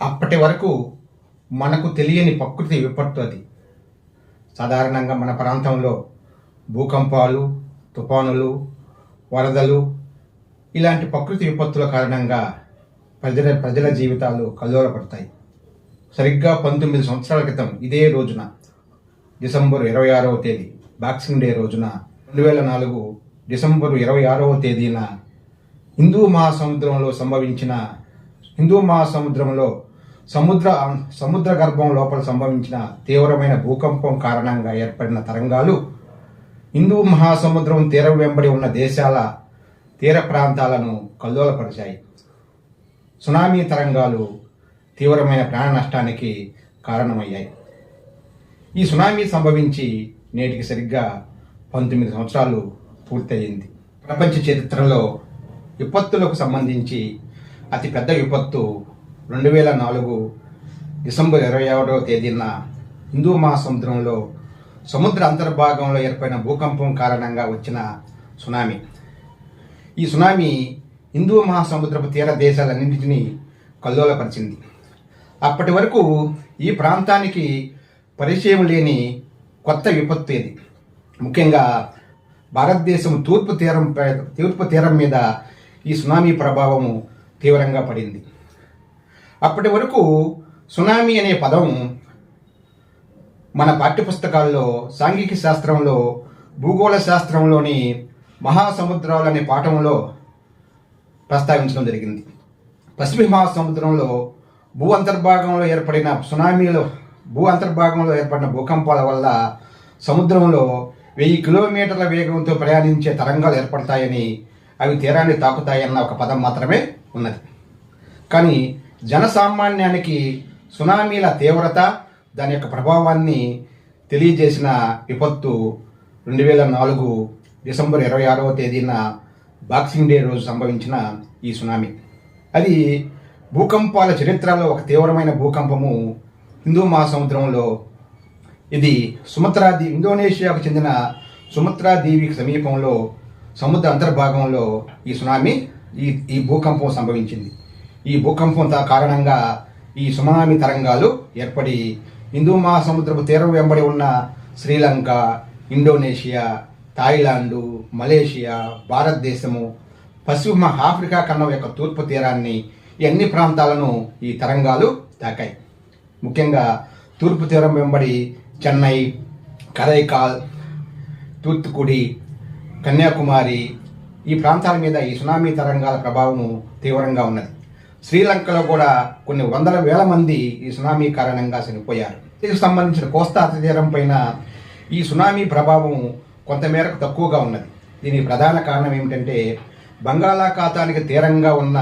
అప్పటి వరకు మనకు తెలియని ప్రకృతి విపత్తు అది సాధారణంగా మన ప్రాంతంలో భూకంపాలు తుఫానులు వరదలు ఇలాంటి ప్రకృతి విపత్తుల కారణంగా ప్రజల ప్రజల జీవితాలు కల్లోలపడతాయి. సరిగ్గా పంతొమ్మిది సంవత్సరాల క్రితం ఇదే రోజున డిసెంబర్ ఇరవై ఆరవ తేదీ బాక్సింగ్ డే రోజున రెండు వేల నాలుగు డిసెంబరు ఇరవై ఆరవ తేదీన హిందూ మహాసముద్రంలో సంభవించిన హిందూ మహాసముద్రంలో సముద్ర సముద్ర గర్భం లోపల సంభవించిన తీవ్రమైన భూకంపం కారణంగా ఏర్పడిన తరంగాలు హిందూ మహాసముద్రం తీరం వెంబడి ఉన్న దేశాల తీర ప్రాంతాలను కల్లోలపరిచాయి. సునామీ తరంగాలు తీవ్రమైన ప్రాణ నష్టానికి కారణమయ్యాయి. ఈ సునామీ సంభవించి నేటికి సరిగ్గా పంతొమ్మిది సంవత్సరాలు పూర్తయింది. ప్రపంచ చరిత్రలో విపత్తులకు సంబంధించి అతి పెద్ద విపత్తు రెండు వేల నాలుగు డిసెంబర్ ఇరవై ఒకటవ తేదీన హిందూ మహాసముద్రంలో సముద్ర అంతర్భాగంలో ఏర్పడిన భూకంపం కారణంగా వచ్చిన సునామీ. ఈ సునామీ హిందూ మహాసముద్రపు తీర దేశాలన్నింటినీ కల్లోలపరిచింది. అప్పటి వరకు ఈ ప్రాంతానికి పరిచయం లేని కొత్త విపత్తు ఇది. ముఖ్యంగా భారతదేశం తూర్పు తీరం తూర్పు తీరం మీద ఈ సునామీ ప్రభావము తీవ్రంగా పడింది. అప్పటి వరకు సునామీ అనే పదం మన పాఠ్యపుస్తకాల్లో సాంఘిక శాస్త్రంలో భూగోళ శాస్త్రంలోని మహాసముద్రాలు అనే పాఠంలో ప్రస్తావించడం జరిగింది. పసిఫిక్ మహాసముద్రంలో భూ అంతర్భాగంలో ఏర్పడిన సునామీలో భూ అంతర్భాగంలో ఏర్పడిన భూకంపాల వల్ల సముద్రంలో వెయ్యి కిలోమీటర్ల వేగంతో ప్రయాణించే తరంగాలు ఏర్పడతాయని అవి తీరాన్ని తాకుతాయన్న ఒక పదం మాత్రమే ఉన్నది. కానీ జనసామాన్యానికి సునామీల తీవ్రత దాని యొక్క ప్రభావాన్ని తెలియజేసిన విపత్తు రెండు వేల నాలుగు డిసెంబర్ ఇరవై ఆరవ తేదీన బాక్సింగ్ డే రోజు సంభవించిన ఈ సునామీ. అది భూకంపాల చరిత్రలో ఒక తీవ్రమైన భూకంపము హిందూ మహాసముద్రంలో. ఇది సుమత్రా దీ ఇండోనేషియాకు చెందిన సుమత్రా దీవికి సమీపంలో సముద్ర అంతర్భాగంలో ఈ సునామీ ఈ ఈ భూకంపం సంభవించింది. ఈ భూకంపం కారణంగా ఈ సునామీ తరంగాలు ఏర్పడి హిందూ మహాసముద్రపు తీరం వెంబడి ఉన్న శ్రీలంక ఇండోనేషియా థాయిలాండు మలేషియా భారతదేశము పశ్చిమ ఆఫ్రికా ఖండం యొక్క తూర్పు తీరాన్ని ఈ అన్ని ప్రాంతాలను ఈ తరంగాలు తాకాయి. ముఖ్యంగా తూర్పు తీరం వెంబడి చెన్నై కరైకాల్ తూత్తుకుడి కన్యాకుమారి ఈ ప్రాంతాల మీద ఈ సునామీ తరంగాల ప్రభావము తీవ్రంగా ఉన్నది. శ్రీలంకలో కూడా కొన్ని వందల వేల మంది ఈ సునామీ కారణంగా చనిపోయారు. దీనికి సంబంధించిన కోస్తా తీరం పైన ఈ సునామీ ప్రభావం కొంతమేరకు తక్కువగా ఉన్నది. దీనికి ప్రధాన కారణం ఏమిటంటే బంగాళాఖాతానికి తీరంగా ఉన్న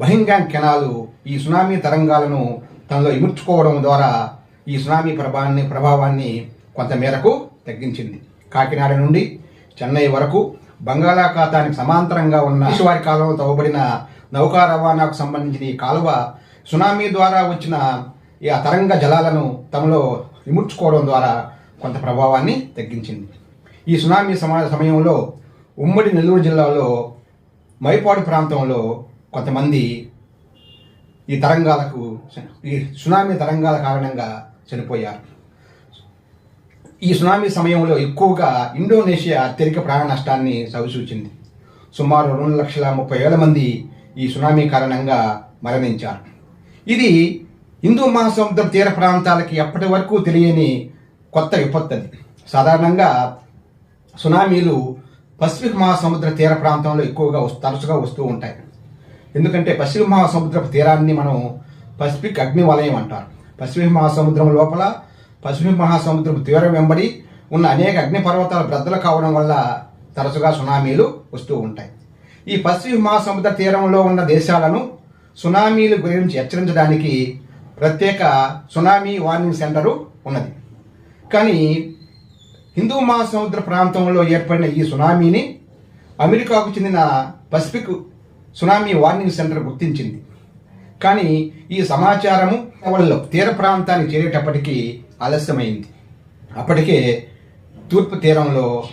బహింగాంగ్ కెనాలు ఈ సునామీ తరంగాలను తనలో ఇముడ్చుకోవడం ద్వారా ఈ సునామీ ప్రభావాన్ని ప్రభావాన్ని కొంతమేరకు తగ్గించింది. కాకినాడ నుండి చెన్నై వరకు బంగాళాఖాతానికి సమాంతరంగా ఉన్న వారి కాలంలో తవ్వబడిన నౌకా రవాణాకు సంబంధించిన ఈ కాలువ సునామీ ద్వారా వచ్చిన ఈ ఆ తరంగ జలాలను తమలో విముడ్చుకోవడం ద్వారా కొంత ప్రభావాన్ని తగ్గించింది. ఈ సునామీ సమా సమయంలో ఉమ్మడి నెల్లూరు జిల్లాలో మైపాడు ప్రాంతంలో కొంతమంది ఈ తరంగాలకు ఈ సునామీ తరంగాల కారణంగా చనిపోయారు. ఈ సునామీ సమయంలో ఎక్కువగా ఇండోనేషియా అత్యధిక ప్రాణ నష్టాన్ని చవిచూచింది సుమారు రెండు లక్షల ముప్పై వేల మంది ఈ సునామీ కారణంగా మరణించారు. ఇది హిందూ మహాసముద్రం తీర ప్రాంతాలకి ఎప్పటి వరకు తెలియని కొత్త విపత్తు అది. సాధారణంగా సునామీలు పసిఫిక్ మహాసముద్ర తీర ప్రాంతంలో ఎక్కువగా తరచుగా వస్తూ ఉంటాయి. ఎందుకంటే పసిఫిక్ మహాసముద్రపు తీరాన్ని మనం పసిఫిక్ అగ్ని వలయం అంటారు. పసిఫిక్ మహాసముద్రం లోపల పసిఫిక్ మహాసముద్రపు తీరం వెంబడి ఉన్న అనేక అగ్ని పర్వతాలు బ్రద్దలు కావడం వల్ల తరచుగా సునామీలు వస్తూ ఉంటాయి. ఈ పసిఫిక్ మహాసముద్ర తీరంలో ఉన్న దేశాలను సునామీల గురించి హెచ్చరించడానికి ప్రత్యేక సునామీ వార్నింగ్ సెంటరు ఉన్నది. కానీ హిందూ మహాసముద్ర ప్రాంతంలో ఏర్పడిన ఈ సునామీని అమెరికాకు చెందిన పసిఫిక్ సునామీ వార్నింగ్ సెంటర్ గుర్తించింది. కానీ ఈ సమాచారము తీర ప్రాంతానికి చేరేటప్పటికీ ఆలస్యమైంది. అప్పటికే తూర్పు తీరంలో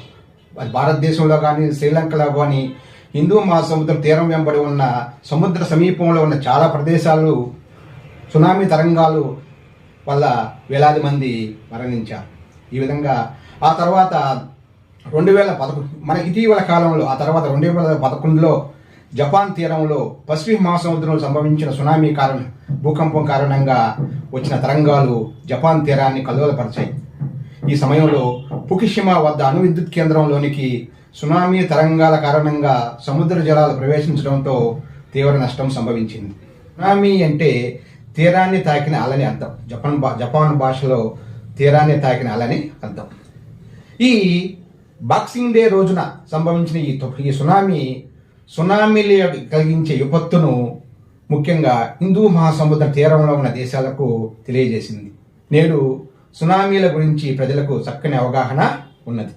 భారతదేశంలో కానీ శ్రీలంకలో కానీ హిందూ మహాసముద్రం తీరం వెంబడి ఉన్న సముద్ర సమీపంలో ఉన్న చాలా ప్రదేశాలు సునామీ తరంగాలు వల్ల వేలాది మంది మరణించారు. ఈ విధంగా ఆ తర్వాత రెండు వేల పదకొండు మన ఇటీవల కాలంలో ఆ తర్వాత రెండు వేల పదకొండులో జపాన్ తీరంలో పసిఫిక్ మహాసముద్రంలో సంభవించిన సునామీ కారణం భూకంపం కారణంగా వచ్చిన తరంగాలు జపాన్ తీరాన్ని కలువలపరిచాయి ఈ సమయంలో పుకిషిమా వద్ద అణు విద్యుత్ కేంద్రంలోనికి సునామీ తరంగాల కారణంగా సముద్ర జలాలు ప్రవేశించడంతో తీవ్ర నష్టం సంభవించింది. సునామీ అంటే తీరాన్ని తాకిన అలని అర్థం. జపాన్ భా జపాన్ భాషలో తీరాన్ని తాకిన అలని అర్థం. ఈ బాక్సింగ్ డే రోజున సంభవించిన ఈ ఈ సునామీ సునామీలు కలిగించే విపత్తును ముఖ్యంగా హిందూ మహాసముద్ర తీరంలో ఉన్న దేశాలకు తెలియజేసింది. నేడు సునామీల గురించి ప్రజలకు చక్కని అవగాహన ఉన్నది.